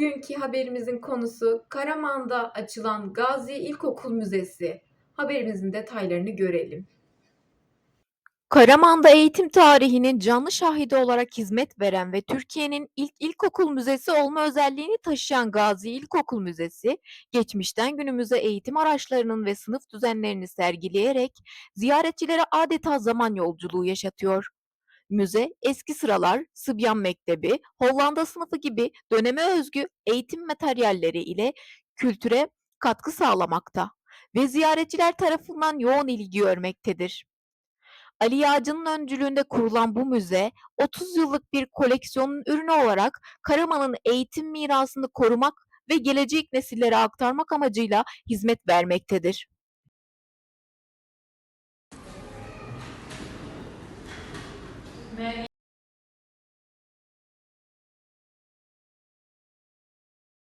Bugünkü haberimizin konusu Karaman'da açılan Gazi İlkokul Müzesi. Haberimizin detaylarını görelim. Karaman'da eğitim tarihinin canlı şahidi olarak hizmet veren ve Türkiye'nin ilk ilkokul müzesi olma özelliğini taşıyan Gazi İlkokul Müzesi, geçmişten günümüze eğitim araçlarının ve sınıf düzenlerini sergileyerek ziyaretçilere adeta zaman yolculuğu yaşatıyor. Müze, eski sıralar, Sıbyan Mektebi, Hollanda sınıfı gibi döneme özgü eğitim materyalleri ile kültüre katkı sağlamakta ve ziyaretçiler tarafından yoğun ilgi görmektedir. Ali Yağcı'nın öncülüğünde kurulan bu müze, 30 yıllık bir koleksiyonun ürünü olarak Karaman'ın eğitim mirasını korumak ve gelecek nesillere aktarmak amacıyla hizmet vermektedir. Mary